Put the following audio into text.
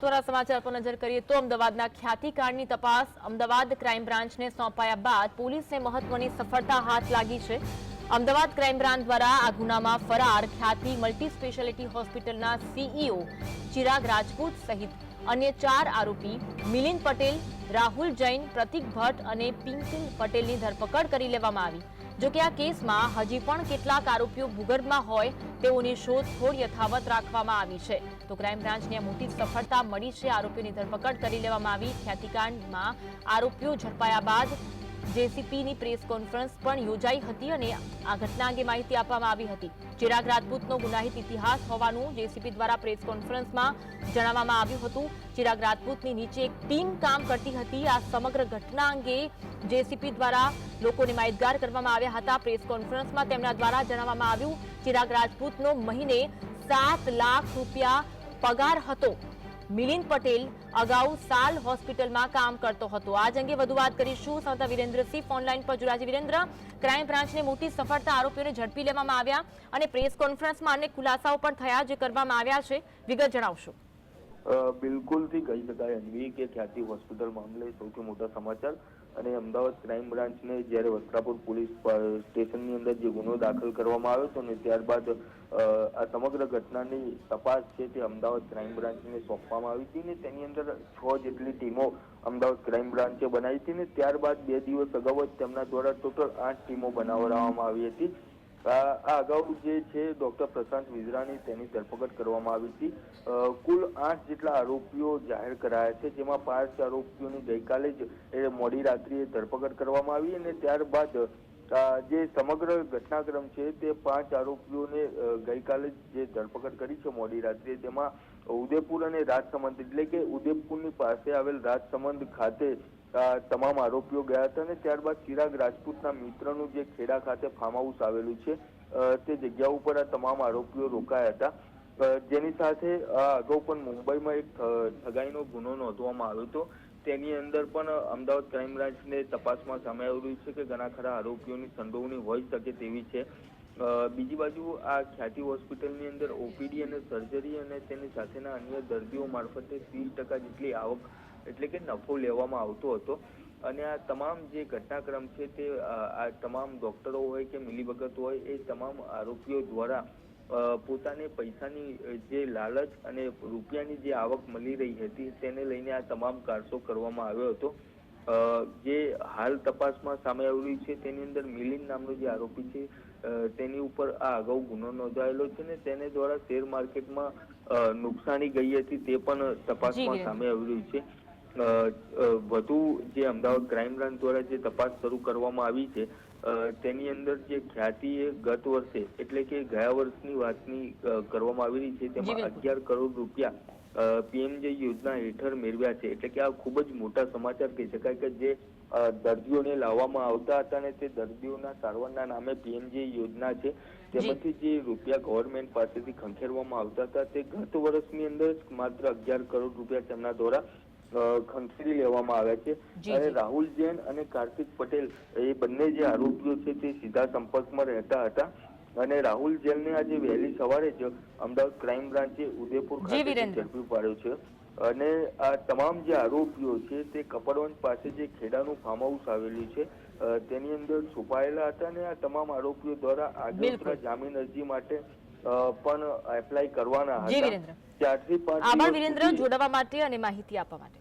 મહત્વના સમાચાર પર નજર કરીએ તો અમદાવાદના ખ્યાતિકાંડની તપાસ અમદાવાદ ક્રાઇમ બ્રાન્ચને સોંપાયા બાદ પોલીસને મહત્વની સફળતા હાથ લાગી છે. અમદાવાદ ક્રાઇમ બ્રાન્ચ દ્વારા આ ગુનામાં ફરાર ખ્યાતિ મલ્ટી સ્પેશિયાલિટી હોસ્પિટલના સીઈઓ ચિરાગ રાજપૂત સહિત અન્ય ચાર આરોપી મિલિંદ પટેલ, રાહુલ જૈન, પ્રતિક ભટ્ટ અને પિંકિલ પટેલની ધરપકડ કરી લેવામાં આવી. જો કે આ કેસમાં હજી પણ કેટલાક આરોપીઓ ભૂગર્ભમાં હોય, તેઓની શોધખોળ યથાવત રાખવામાં આવી છે. તો ક્રાઇમ બ્રાન્ચને મોટી સફળતા મળી છે. આરોપીઓની ધરપકડ કરી લેવામાં આવી. ખ્યાતિકાંડમાં આરોપીઓ ઝડપાયા બાદ જેસીપીની પ્રેસ કોન્ફરન્સ પણ યોજાઈ હતી અને આ ઘટના અંગે માહિતી આપવામાં આવી હતી. ચિરાગ રાજપૂતનો ગુનાહિત ઇતિહાસ હોવાનું જેસીપી દ્વારા પ્રેસ કોન્ફરન્સમાં જણાવવામાં આવ્યું હતું. ચિરાગ રાજપૂતની નીચે એક ટીમ કામ કરતી હતી. આ સમગ્ર ઘટના અંગે જેસીપી દ્વારા લોકોને માહિતગાર કરવામાં આવ્યા હતા. પ્રેસ કોન્ફરન્સમાં તેમના દ્વારા જણાવવામાં આવ્યું, ચિરાગ રાજપૂતનો મહિને સાત લાખ રૂપિયા પગાર હતો. મિલિંદ પટેલ અગાઉ સાલ હોસ્પિટલમાં કામ કરતો હતો. આજ અંગે વધુ વાત કરીશું. સંતા વિરેન્દ્રસિંહ ફોનલાઈન પર જોડાયા છે. વિરેન્દ્ર, ક્રાઇમ બ્રાન્ચને મોટી સફળતા આરોપીઓને ઝડપી લેવામાં આવ્યા અને પ્રેસ કોન્ફરન્સમાં અનેક ખુલાસાઓ પણ થયા, જે કરવામાં આવ્યા છે. વિગત જણાવશો. બિલકુલથી કહી શકાય અન્વી કે ખ્યાતિ હોસ્પિટલ મામલે સૌથી મોટા સમાચાર. અને અમદાવાદ ક્રાઇમ બ્રાન્ચને જ્યારે વસ્ત્રાપુર પોલીસ સ્ટેશનની અંદર જે ગુનો દાખલ કરવામાં આવ્યો હતો ને ત્યારબાદ આ સમગ્ર ઘટનાની તપાસ છે તે અમદાવાદ ક્રાઇમ બ્રાન્ચને સોંપવામાં આવી હતી ને તેની અંદર છ જેટલી ટીમો અમદાવાદ ક્રાઇમ બ્રાન્ચે બનાવી હતી ને ત્યારબાદ બે દિવસ અગાઉ જ તેમના દ્વારા ટોટલ આઠ ટીમો બનાવવામાં આવી હતી. આ અગાઉ જે છે ડોક્ટર પ્રશાંત વિઝરાની તેની ધરપકડ કરવામાં આવી હતી. કુલ આઠ જેટલા આરોપીઓ જાહેર કરાયા છે, જેમાં પાંચ આરોપીઓની ગઈકાલે જ એ મોડી રાત્રિએ ધરપકડ કરવામાં આવી અને ત્યારબાદ જે સમગ્ર ઘટનાક્રમ છે તે પાંચ આરોપીઓને ગઈકાલે જે ધરપકડ કરી છે મોડી રાત્રિએ, તેમાં ઉદયપુર અને રાજસમંદ, એટલે કે ઉદયપુરની પાસે આવેલ રાજસમંદ ખાતે તમામ આરોપીઓ ગયા હતા અને ત્યારબાદ ચિરાગ રાજપૂતના મિત્રનું જે ખેડા ખાતે ફાર્મ હાઉસ આવેલું છે તે જગ્યા ઉપર આ તમામ આરોપીઓ રોકાયા હતા. જેની સાથે અગાઉ પણ મુંબઈમાં એક ઠગાઈનો ગુનો નોંધવામાં આવ્યો હતો. તેની અંદર પણ અમદાવાદ ક્રાઇમ બ્રાન્ચને તપાસમાં સામે રહ્યું છે કે ઘણા ખરા આરોપીઓની સંડોવણી હોઈ શકે તેવી છે. બીજી બાજુ આ ખ્યાતિ હોસ્પિટલની અંદર ઓપીડી અને સર્જરી અને તેની સાથેના અન્ય દર્દીઓ મારફતે ત્રીસ ટકા જેટલી આવક એટલે કે નફો લેવામાં આવતો હતો. અને આ તમામ જે ઘટનાક્રમ છે તે આ તમામ ડોક્ટરો હોય કે મિલીભગત હોય એ તમામ આરોપીઓ દ્વારા પોતાને પૈસાની જે લાલચ અને રૂપિયાની જે આવક મળી રહી હતી તેને લઈને આ તમામ કારસો કરવામાં આવ્યો હતો. જે હાલ તપાસમાં સામે આવ્યું છે તેની અંદર મિલિંદ નામનો જે આરોપી છે તેની ઉપર આ અગાઉ ગુનો નોંધાયેલો છે ને તેને દ્વારા શેર માર્કેટમાં નુકસાની ગઈ હતી તે પણ તપાસમાં. સામે આવ્યું છે વધુ જે અમદાવાદ ક્રાઇમ બ્રાન્ચ દ્વારા જે તપાસ શરૂ કરવામાં આવી છે તેની અંદર જે ખ્યાતિએ ગત વર્ષે એટલે કે ગયા વર્ષની વાતની કરવામાં આવી રહી છે તેમાં. અગિયાર કરોડ રૂપિયા પીએમજે યોજના હેઠળ મેળવ્યા છે એટલે કે આ ખૂબ જ મોટા સમાચાર કહી શકાય કે જે દર્દીઓને લાવવામાં આવતા હતા અને તે દર્દીઓના સારવારના નામે પીએમજે યોજના છે તેમાંથી જે રૂપિયા ગવર્મેન્ટ પાસેથી ખંખેરવામાં આવતા હતા તે ગત વર્ષની અંદર માત્ર અગિયાર કરોડ રૂપિયા તેમના દ્વારા ખંખેરી લેવામાં આવ્યા છે. અને રાહુલ જૈન અને કાર્તિક પટેલ એ બંને જે આરોપીઓ છે તે સીધા સંપર્કમાં રહેતા હતા. અને રાહુલ જેલને આજે વહેલી સવારે જ અમદાવાદ ક્રાઇમ બ્રાન્ચે ઉદયપુર ખાતે ઝડપી પાડ્યો છે. અને આ તમામ જે આરોપીઓ છે તે કપડવંજ પાસે જે ખેડાનું ફાર્મ હાઉસ આવેલું છે તેની અંદર છુપાયેલા હતા અને આ તમામ આરોપીઓ દ્વારા આગળ જામીન અરજી માટે પણ એપ્લાય કરવાના હતા. ચારથી પાંચ આભાર વિરેન્દ્ર. જોડાવા માટે અને માહિતી આપવા માટે.